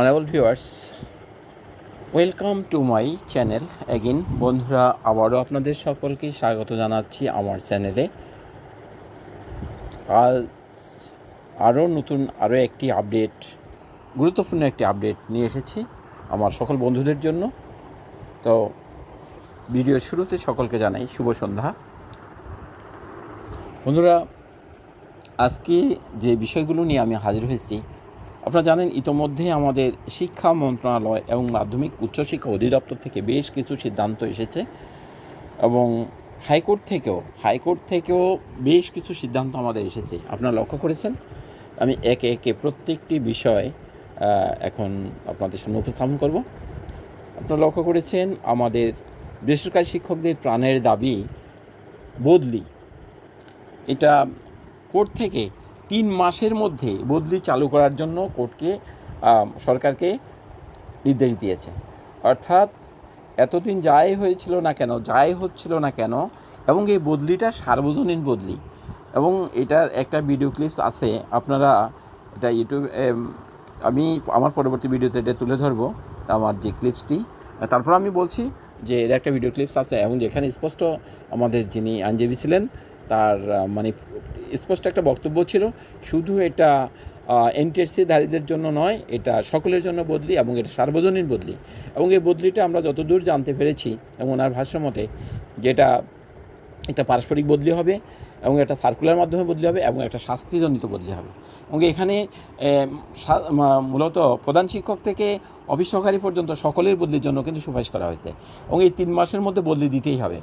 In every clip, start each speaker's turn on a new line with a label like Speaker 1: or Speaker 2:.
Speaker 1: Honourable viewers welcome to my channel again বন্ধুরা, আবারও আপনাদের সকলকে স্বাগত জানাচ্ছি আমার চ্যানেলে আজ আরও নতুন, আরও একটি আপডেট গুরুত্বপূর্ণ একটি আপডেট নিয়ে এসেছি আমার সকল বন্ধুদের জন্য। তো ভিডিওর শুরুতে সকলকে জানাই শুভ সন্ধ্যা। বন্ধুরা, আজকে যে বিষয়গুলো নিয়ে আমি হাজির হয়েছি আপনারা জানেন, ইতোমধ্যে আমাদের শিক্ষা মন্ত্রণালয় এবং মাধ্যমিক উচ্চশিক্ষা অধিদপ্তর থেকে বেশ কিছু সিদ্ধান্ত এসেছে এবং হাইকোর্ট থেকেও হাইকোর্ট থেকেও বেশ কিছু সিদ্ধান্ত আমাদের এসেছে। আপনারা লক্ষ্য করেছেন? আমি একে একে প্রত্যেকটি বিষয় এখন আপনাদের সামনে উপস্থাপন করব। আপনারা লক্ষ্য করেছেন, আমাদের বেসরকারি শিক্ষকদের প্রাণের দাবি বদলি। এটা কোর্ট থেকে তিন মাসের মধ্যে বদলি চালু করার জন্য কোর্টকে সরকারকে নির্দেশ দিয়েছে। অর্থাৎ এতদিন যাই হয়েছিল না কেন, যাই হচ্ছিল না কেন, এবং এই বদলিটা সার্বজনীন বদলি। এবং এটার একটা ভিডিও ক্লিপস আছে, আপনারা এটা ইউটিউব আমি আমার পরবর্তী ভিডিওতে এটা তুলে ধরবো, আমার যে ক্লিপসটি তারপর আমি বলছি যে, এর একটা ভিডিও ক্লিপস আছে, এবং যেখানে স্পষ্ট আমাদের যিনি আইনজীবী ছিলেন তার মানে স্পষ্ট একটা বক্তব্য ছিল। শুধু এটা এনটিএসসি ধারীদের জন্য নয়, এটা সকলের জন্য বদলি এবং এটা সার্বজনীন বদলি। এবং এই বদলিটা আমরা যতদূর জানতে পেরেছি এবং ওনার ভাষ্যমতে যেটা একটা পারস্পরিক বদলি হবে এবং একটা সার্কুলার মাধ্যমে বদলি হবে এবং একটা শাস্তিজনিত বদলি হবে। এবং এখানে মূলত প্রধান শিক্ষক থেকে অফিস সহকারী পর্যন্ত সকলের বদলির জন্য কিন্তু সুপারিশ করা হয়েছে। এবং এই তিন মাসের মধ্যে বদলি দিতেই হবে।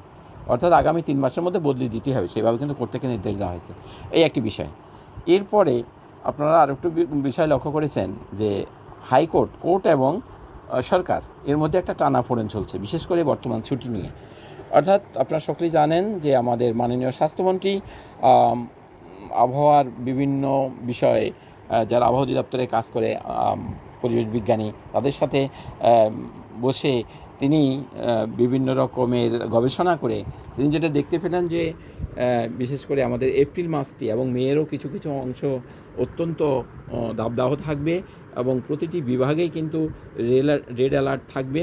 Speaker 1: অর্থাৎ আগামী তিন মাসের মধ্যে বদলি দিতে হবে, সেভাবে কিন্তু প্রত্যেকে নির্দেশ দেওয়া হয়েছে। এই একটি বিষয়। এরপরে আপনারা আর একটু বিষয় লক্ষ্য করেছেন যে হাইকোর্ট, কোর্ট এবং সরকার এর মধ্যে একটা টানাপোড়েন চলছে, বিশেষ করে বর্তমান ছুটি নিয়ে। অর্থাৎ আপনারা সকলেই জানেন যে আমাদের মাননীয় স্বাস্থ্যমন্ত্রী আবহাওয়ার বিভিন্ন বিষয়ে যারা আবহাওয়া অধিদপ্তরে কাজ করে পরিবেশ বিজ্ঞানী, তাদের সাথে বসে তিনি বিভিন্ন রকমের গবেষণা করে তিনি যেটা দেখতে পেলেন যে বিশেষ করে আমাদের এপ্রিল মাসটি এবং মেয়েরও কিছু কিছু অংশ অত্যন্ত দাবদাহ থাকবে এবং প্রতিটি বিভাগেই কিন্তু রেড অ্যালার্ট থাকবে।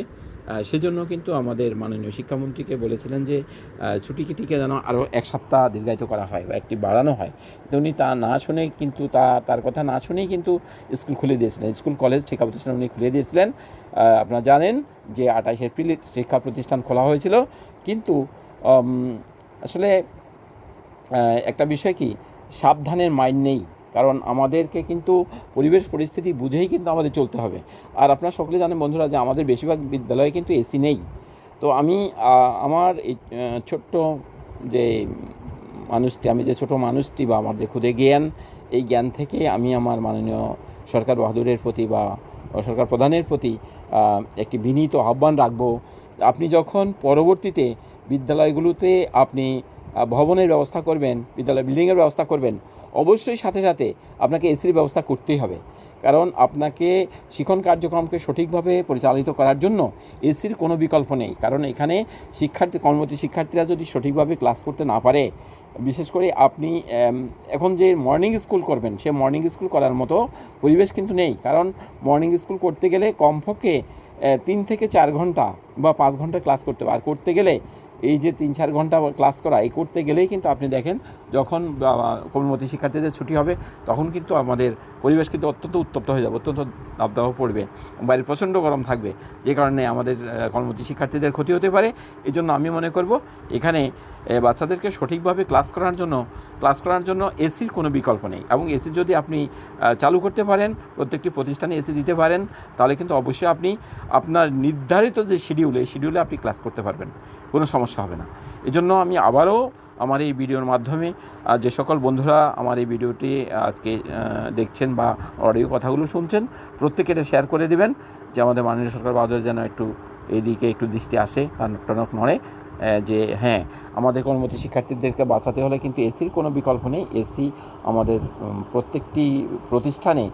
Speaker 1: সেজন্য কিন্তু আমাদের মাননীয় শিক্ষামন্ত্রীকে বলেছিলেন যে আহ, ছুটিকিটিকে যেন আরও এক সপ্তাহ দীর্ঘায়িত করা হয় বা একটি বাড়ানো হয়। তো উনি তা না শুনে কিন্তু তা তার কথা না শুনেই কিন্তু স্কুল খুলে দিয়েছিলেন। স্কুল কলেজ শিক্ষা প্রতিষ্ঠান উনি খুলে দিয়েছিলেন। আপনারা জানেন যে আঠাশ এপ্রিল শিক্ষা প্রতিষ্ঠান খোলা হয়েছিল। কিন্তু আসলে একটা বিষয় কি? সাবধানের মাইন্ড নেই। কারণ আমাদেরকে কিন্তু পরিবেশ পরিস্থিতি বুঝেই কিন্তু আমাদের চলতে হবে। আর আপনারা সকলে জানেন বন্ধুরা যে আমাদের বেশিরভাগ বিদ্যালয়ে কিন্তু এসি নেই। তো আমি আমার এই ছোট্ট যে মানুষটি, আমি যে ছোট মানুষটি বা আমার যে খুদে জ্ঞান, এই জ্ঞান থেকে আমি আমার মাননীয় সরকার বাহাদুরের প্রতি বা সরকার প্রধানের প্রতি একটি বিনীত আহ্বান রাখব। আপনি যখন পরবর্তীতে বিদ্যালয়গুলোতে আপনি ভবনের ব্যবস্থা করবেন, বিদ্যালয় বিল্ডিংয়ের ব্যবস্থা করবেন, অবশ্যই সাথে সাথে আপনাকে এসির ব্যবস্থা করতেই হবে। কারণ আপনাকে শিক্ষণ কার্যক্রমকে সঠিকভাবে পরিচালিত করার জন্য এসির কোনো বিকল্প নেই। কারণ এখানে শিক্ষার্থী, কর্মরত শিক্ষার্থীরা যদি সঠিকভাবে ক্লাস করতে না পারে, বিশেষ করে আপনি এখন যে মর্নিং স্কুল করবেন, সে মর্নিং স্কুল করার মতো পরিবেশ কিন্তু নেই। কারণ মর্নিং স্কুল করতে গেলে কমপক্ষে তিন থেকে চার ঘণ্টা বা পাঁচ ঘণ্টা ক্লাস করতে আর করতে গেলে এই যে তিন চার ঘণ্টা ক্লাস করা, এই করতে গেলেই কিন্তু আপনি দেখেন যখন কর্মমতী শিক্ষার্থীদের ছুটি হবে, তখন কিন্তু আমাদের পরিবেশ কিন্তু অত্যন্ত উত্তপ্ত হয়ে যাবে, অত্যন্ত দাবদাহ পড়বে, বাইরে প্রচণ্ড গরম থাকবে। যে কারণে আমাদের কর্মতি শিক্ষার্থীদের ক্ষতি হতে পারে। এই জন্য আমি মনে করব, এখানে বাচ্চাদেরকে সঠিকভাবে ক্লাস করার জন্য ক্লাস করার জন্য এসির কোনো বিকল্প নেই। এবং এসি যদি আপনি চালু করতে পারেন, প্রত্যেকটি প্রতিষ্ঠানে এসি দিতে পারেন, তাহলে কিন্তু অবশ্যই আপনি আপনার নির্ধারিত যে শিডিউল এই শিডিউলে আপনি ক্লাস করতে পারবেন। কোনো সমস্যা হবে না। এজন্য আমি আবারও আমার এই ভিডিওর মাধ্যমে যে সকল বন্ধুরা আমার এই ভিডিওটি আজকে দেখছেন বা অডিও কথাগুলো শুনছেন প্রত্যেকে এটা শেয়ার করে দিবেন, যে আমাদের মাননীয় সরকার বাহাদুর যেন একটু এদিকে একটু দৃষ্টি আসে টানক টানক নড়ে। যে হ্যাঁ আমাদের কর্মরত শিক্ষার্থীদেরকে বাঁচাতে হলে কিন্তু এসির কোনো বিকল্প নেই। এসি আমাদের প্রত্যেকটি প্রতিষ্ঠানে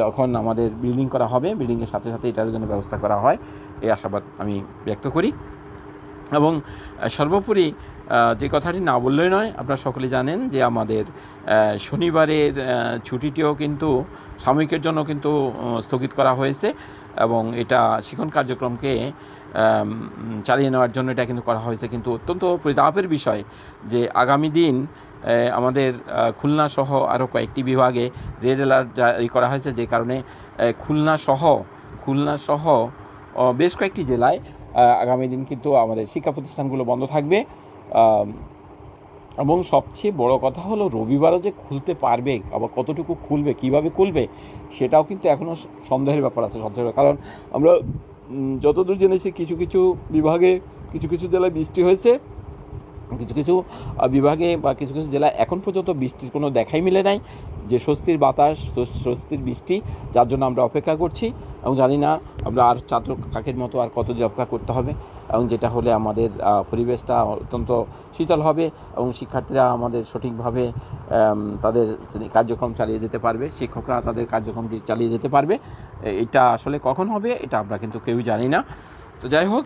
Speaker 1: যখন আমাদের বিল্ডিং করা হবে বিল্ডিংয়ের সাথে সাথে এটার জন্য ব্যবস্থা করা হয়। এই আশাবাদ আমি ব্যক্ত করি। এবং সর্বোপরি যে কথাটি না বললেই নয়, আপনারা সকলে জানেন যে আমাদের শনিবারের ছুটিটিও কিন্তু সাময়িকের জন্য কিন্তু স্থগিত করা হয়েছে এবং এটা শিক্ষণ কার্যক্রমকে চালিয়ে নেওয়ার জন্য এটা কিন্তু করা হয়েছে। কিন্তু অত্যন্ত পরিতাপের বিষয় যে আগামী দিন আমাদের খুলনা সহ আরও কয়েকটি বিভাগে রেড অ্যালার্ট জারি করা হয়েছে যে কারণে খুলনা সহ খুলনা সহ বেশ কয়েকটি জেলায় আগামী দিন কিন্তু আমাদের শিক্ষা প্রতিষ্ঠানগুলো বন্ধ থাকবে। এবং সবচেয়ে বড় কথা হলো রবিবারও যে খুলতে পারবে আবার কতটুকু খুলবে, কীভাবে খুলবে, সেটাও কিন্তু এখনও সন্দেহের ব্যাপার আছে, সন্দেহের কারণ আমরা যতদূর জেনেছি, কিছু কিছু বিভাগে, কিছু কিছু জেলায় বৃষ্টি হয়েছে। কিছু কিছু বিভাগে বা কিছু কিছু জেলায় এখন পর্যন্ত বৃষ্টির কোনো দেখাই মিলে নাই। যে স্বস্তির বাতাস স্বস্তির বৃষ্টি, যার জন্য আমরা অপেক্ষা করছি এবং জানি না আমরা আর চাঁদ কাকের মতো আর কত অপেক্ষা করতে হবে এবং যেটা হলে আমাদের পরিবেশটা অত্যন্ত শীতল হবে এবং শিক্ষার্থীরা আমাদের সঠিকভাবে তাদের কার্যক্রম চালিয়ে যেতে পারবে, শিক্ষকরা তাদের কার্যক্রমটি চালিয়ে যেতে পারবে। এটা আসলে কখন হবে, এটা আমরা কিন্তু কেউই জানি না। তো যাই হোক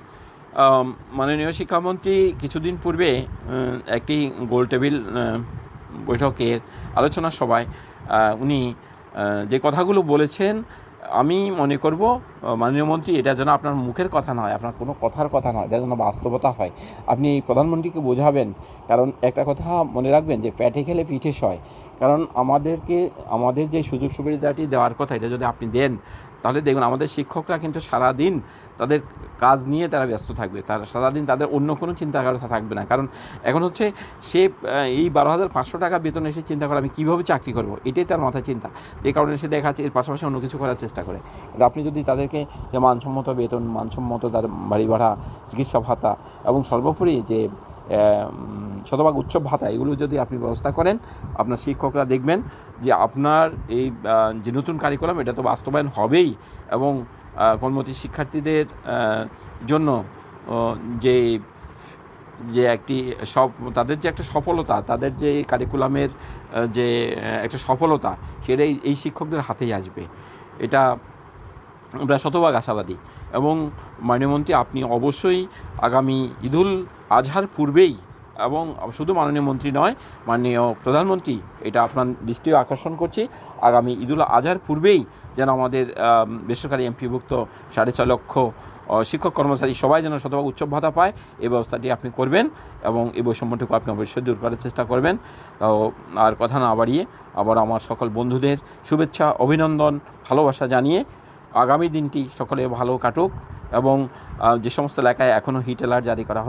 Speaker 1: মাননীয় শিক্ষামন্ত্রী কিছুদিন পূর্বে একটি গোল টেবিল বৈঠকের আলোচনা সভায় উনি যে কথাগুলো বলেছেন, আমি মনে করব মাননীয় মন্ত্রী, এটা যেন আপনার মুখের কথা নয়, আপনার কোনো কথার কথা নয়, এটা যেন বাস্তবতা হয়। আপনি এই প্রধানমন্ত্রীকে বোঝাবেন, কারণ একটা কথা মনে রাখবেন যে প্যাটে খেলে পিঠে সয়। কারণ আমাদেরকে, আমাদের যে সুযোগ সুবিধাটি দেওয়ার কথা, এটা যদি আপনি দেন, তাহলে দেখুন, আমাদের শিক্ষকরা কিন্তু সারাদিন তাদের কাজ নিয়ে তারা ব্যস্ত থাকবে। তারা সারাদিন তাদের অন্য কোনো চিন্তা করা থাকবে না। কারণ এখন হচ্ছে, সে এই বারো হাজার পাঁচশো টাকা বেতন এসে চিন্তা করে, আমি কীভাবে চাকরি করব? এটাই তার মাথায় চিন্তা। যে কারণে সে দেখাচ্ছে, এর পাশাপাশি অন্য কিছু করার চেষ্টা করে। আপনি যদি তাদেরকে যে মানসম্মত বেতন মানসম্মত তার বাড়ি ভাড়া চিকিৎসা ভাতা এবং সর্বোপরি যে শতভাগ উৎসব ভাতা এগুলো যদি আপনি ব্যবস্থা করেন আপনার শিক্ষকরা দেখবেন যে আপনার এই যে নতুন কারিকুলাম এটা তো বাস্তবায়ন হবেই এবং আহ, কর্মরত শিক্ষার্থীদের জন্য যে যে একটি সব তাদের যে একটা সফলতা তাদের যে কারিকুলামের যে একটা সফলতা সেটাই এই শিক্ষকদের হাতেই আসবে। এটা আমরা শতভাগ আশাবাদী। এবং মাননীয় মন্ত্রী, আপনি অবশ্যই আগামী ঈদুল আজহার পূর্বেই এবং শুধু মাননীয় মন্ত্রী নয়, মাননীয় প্রধানমন্ত্রী, এটা আপনার দৃষ্টিও আকর্ষণ করছি, আগামী ঈদুল আজহার পূর্বেই যেন আমাদের বেসরকারি এমপিভুক্ত সাড়ে ছয় লক্ষ শিক্ষক কর্মচারী সবাই যেন শতভাগ উৎসব ভাতা পায় এই ব্যবস্থাটি আপনি করবেন এবং এই বৈষম্যটুকু আপনি অবশ্যই দূর করার চেষ্টা করবেন। তাও আর কথা না বাড়িয়ে আবার আমার সকল বন্ধুদের শুভেচ্ছা, অভিনন্দন, ভালোবাসা জানিয়ে আগামী দিনটি সকলে ভালো কাটুক এবং যে সমস্ত এলাকায় এখনও হিট অ্যালার্ট জারি করা